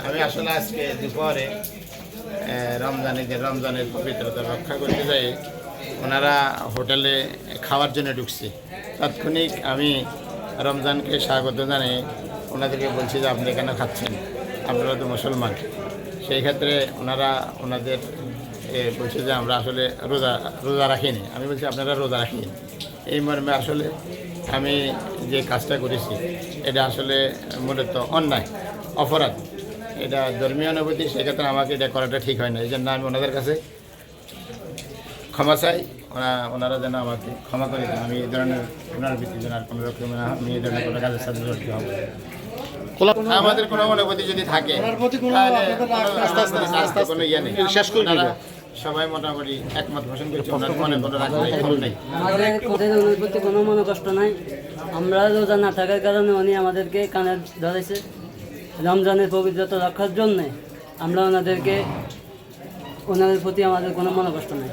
আমি আসলে আজকে দুপুরে আহ, রমজান রমজানের পবিত্রতা রক্ষা করতে যাই ওনারা হোটেলে খাওয়ার জন্য ঢুকছে। তাৎক্ষণিক আমি রমজানকে স্বাগত জানিয়ে ওনাদেরকে বলছি যে আপনি কেন খাচ্ছেন? আপনারা তো মুসলমান। সেই ক্ষেত্রে ওনারা ওনাদের বলছে যে আমরা আসলে রোজা রোজা রাখিনি। আমি বলছি আপনারা রোজা রাখিনি। এই মর্মে আসলে আমি যে কাজটা করেছি এটা আসলে মূলত অন্যায় অপরাধ। এটা ধর্মীয় অনুভূতি সেক্ষেত্রে আমাকে এটা করাটা ঠিক হয় না। এই জন্য আমি ওনাদের কাছে ক্ষমা চাই। ওনা ওনারা যেন আমাকে ক্ষমা করে দেন। আমি এই ধরনের ওনার ভিত্তি যেন আর কোনো রকম না আমি এই ধরনের কোনো কাজের সাথে জড়িত হব। আমাদের কোনো অনুভূতি যদি থাকে কোনো- আমাদের আস্থা কোনো ইয়ে নেই। শেষ করে সবাই মোটামুটি একমত পোষণ করছে মনে কোনো রাগ নেই কোনো মনে কষ্ট নাই। আমরা রোজা না থাকার কারণে উনি আমাদেরকে কানে ধরেছে। রমজানের পবিত্রতা রক্ষার জন্যে আমরা ওনাদেরকে, ওনাদের প্রতি আমাদের কোনো মনে কষ্ট নাই।